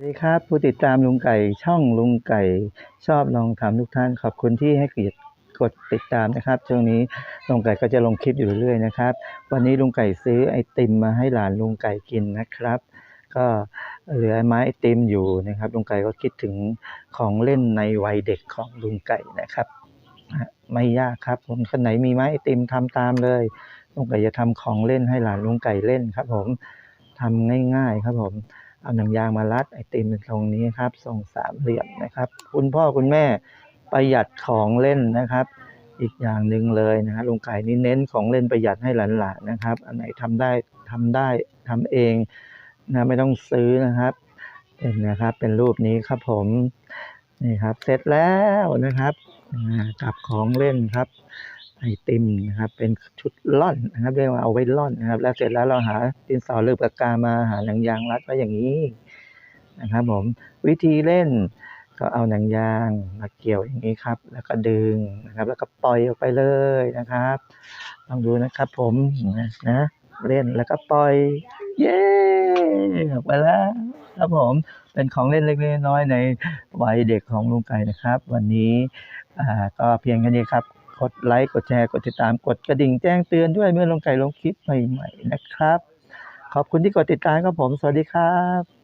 สวัสดีครับ ผู้ติดตามลุงไก่ช่องลุงไก่ชอบลองทำทุกท่านขอบคุณที่ให้เกียรติกดติดตามนะครับช่วงนี้ลุงไก่ก็จะลงคลิปอยู่เรื่อยๆนะครับ วันนี้ลุงไก่ซื้อไอติมมาให้หลานลุงไก่กินนะครับ ก็เหลือไม้ไอติมอยู่นะครับลุงไก่ก็คิดถึงของเล่นในวัยเด็กของลุงไก่นะครับ ไม่ยากครับผมคนไหนมีไม้ไอติมทำตามเลยลุงไก่จะทำของเล่นให้หลานลุงไก่เล่นครับ ผมทำง่าย ๆ ครับผม เอาหนังยางมารัดไอติมตรงนี้ครับทรงสามเหลี่ยมนะครับ คุณพ่อคุณแม่ประหยัดของเล่นนะครับ อีกอย่างหนึ่งเลยนะฮะลุงไก่นี่เน้นของเล่นประหยัดให้หลานๆนะครับ อันไหนทำได้ทำได้ทำเองนะไม่ต้องซื้อนะครับเป็นนะครับเป็นรูปนี้ครับผมนี่ครับเสร็จแล้วนะครับกับของเล่นครับ ไอติมนะครับ เป็นชุดล่อนนะครับเรียกว่าเอาไว้ล่อนนะครับ แล้วเสร็จแล้วเราหาดินสอหรือปากกามาหาหนังยางรัดไว้อย่างนี้นะครับ ผมวิธีเล่นก็เอาหนังยางมาเกี่ยวอย่างนี้ครับ แล้วก็ดึงนะครับ แล้วก็ปล่อยออกไปเลยนะครับลองดูนะครับ ผมนะเล่นแล้วก็ปล่อย เย้ออกไปแล้วครับผมเป็นของเล่นเล็กๆน้อยๆในวัยเด็กของลุงไก่นะครับ วันนี้ก็เพียงแค่นี้ครับ กดไลค์กดแชร์กดติดตามกดกระดิ่งแจ้งเตือนด้วยเมื่อลงไก่ลงคลิปใหม่ๆนะครับ ขอบคุณที่กดติดตามครับผม สวัสดีครับ